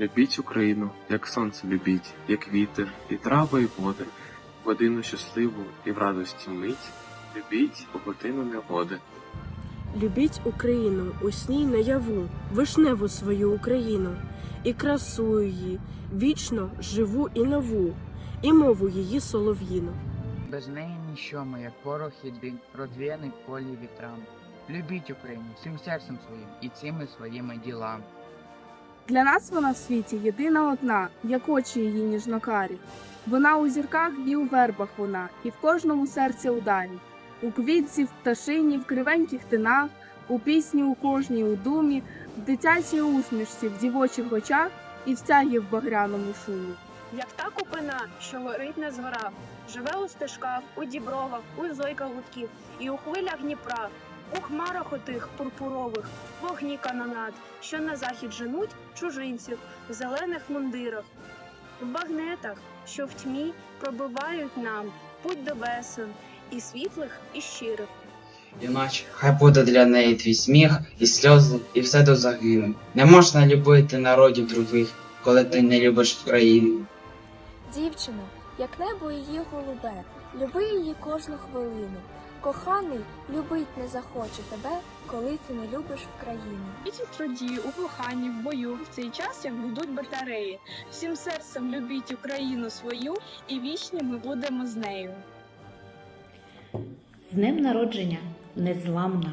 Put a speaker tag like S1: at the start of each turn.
S1: Любіть Україну, як сонце любіть, як вітер, і трави, і води, годину щасливу і в радості мить, любіть у годину негоди.
S2: Любіть Україну у сній наяву, вишневу свою Україну, і красу її, вічно живу і нову, і мову її солов'їну.
S3: Без неї ніщо ми, як порох і дим, розвіяний полі вітрам. Любіть Україну всім серцем своїм і цими своїми ділами.
S4: Для нас вона в світі єдина одна, як очі її ніжнокарі. Вона у зірках і у вербах вона, і в кожному серці ударі. У квітці, в пташині, в кривеньких тинах, у пісні у кожній у думі, в дитячій усмішці, в дівочих очах і в в багряному шумі.
S5: Як та купина, що горить не згорав, живе у стежках, у дібровах, у зойках гудків, і у хвилях Дніпра, у хмарах отих пурпурових, вогні канонат, що на захід женуть чужинців в зелених мундирах, в багнетах, що в тьмі пробивають нам путь до весен, і світлих, і щирих.
S6: Іначе хай буде для неї твій сміх і сльози, і все до загину. Не можна любити народів других, коли ти не любиш Україну.
S7: Дівчино, як небо її голубе, люби її кожну хвилину. Коханий любить не захоче тебе, коли ти не любиш в країну.
S5: Любіть в труді, у коханні, в бою, в цей час, як будуть батареї. Всім серцем любіть Україну свою, і вічні ми будемо з нею.
S8: З днем народження, незламна,